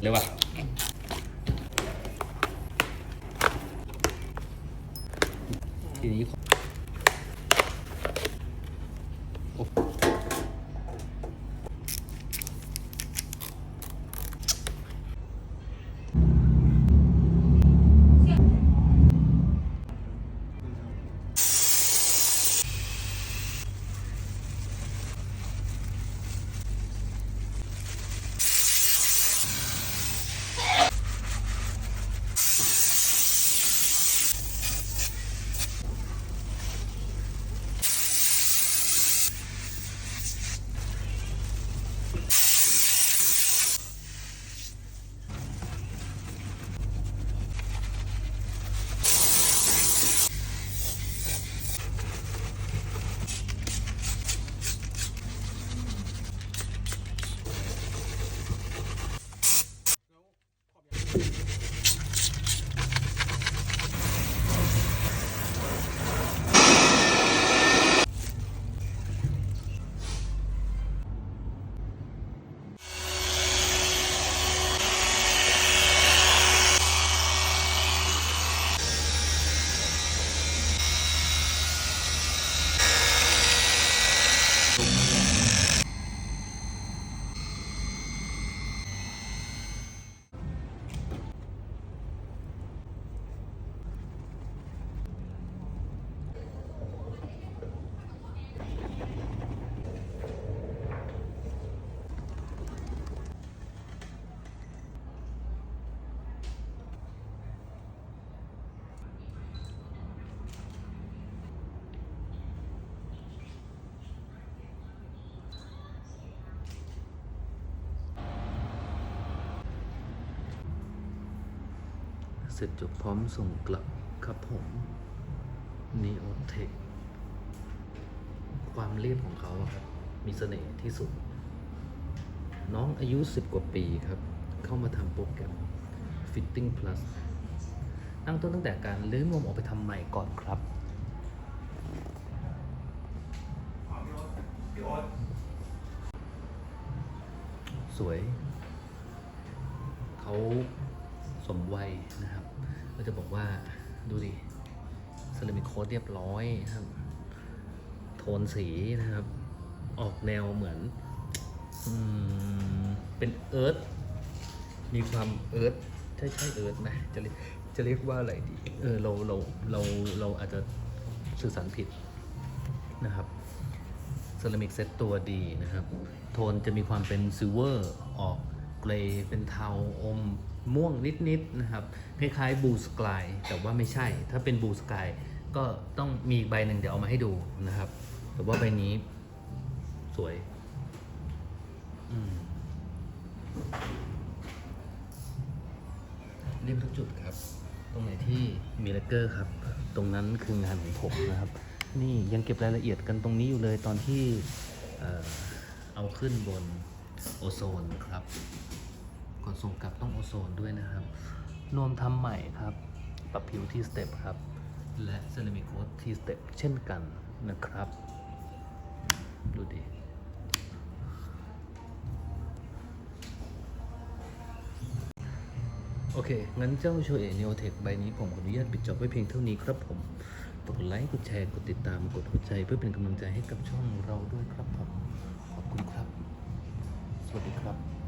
เร็วว่ะทีนี้โอ้ ร็จจบพร้อมส่งกลับครับผมนีโอเทคความเรียบของเขาครับ มีเสน่ห์ที่สุด น้องอายุ 10 กว่าปีครับ เข้ามาทำโปรแกรม Fitting Plus ตั้งต้นตั้งแต่การลื้อนวมออกไปทำใหม่ก่อนครับสวย เขา มวัยนะครับ ก็จะบอกว่าดูดิเซรามิกโค้ดเรียบร้อยนะครับ โทนสีนะครับ ออกแนวเหมือนอืมเป็นเอิร์ธมีความเอิร์ธใช่ใช่เอิร์ธไหมจะเรียกจะเรียกว่าอะไรดีเออเราเราเราเราอาจจะสื่อสารผิดนะครับเซรามิกเซตตัวดีนะครับ โทนจะมีความเป็นซิลเวอร์ออกเกรย์เป็นเทาอม ม่วงนิดๆนะครับคล้ายๆบูสกายแต่ว่าไม่ใช่ ถ้าเป็นบูสกายก็ต้องมีอีกใบหนึ่งเดี๋ยวเอามาให้ดูนะครับ แต่ว่าใบนี้สวยเรียบทุกจุดครับ ตรงไหนที่มีเลเกอร์ครับ ตรงนั้นคืองานของผมนะครับ นี่ยังเก็บรายละเอียดกันตรงนี้อยู่เลยตอนที่เอาขึ้นบนโอโซนครับ ส่งกลับต้องโอโซนด้วยนะครับ นวมทำใหม่ครับ ปรับผิวที่สเต็ปครับ และเซรามิกโคตที่สเต็ปเช่นกันนะครับ ดูดิโอเค งั้นเจ้าโชเอเนโอเทคใบนี้ผมขออนุญาตปิดจบไว้เพียงเท่านี้ครับผมกดไลค์ กดแชร์ กดติดตาม กดหัวใจเพื่อเป็นกำลังใจให้กับช่องเราด้วยครับผม ขอบคุณครับ สวัสดีครับ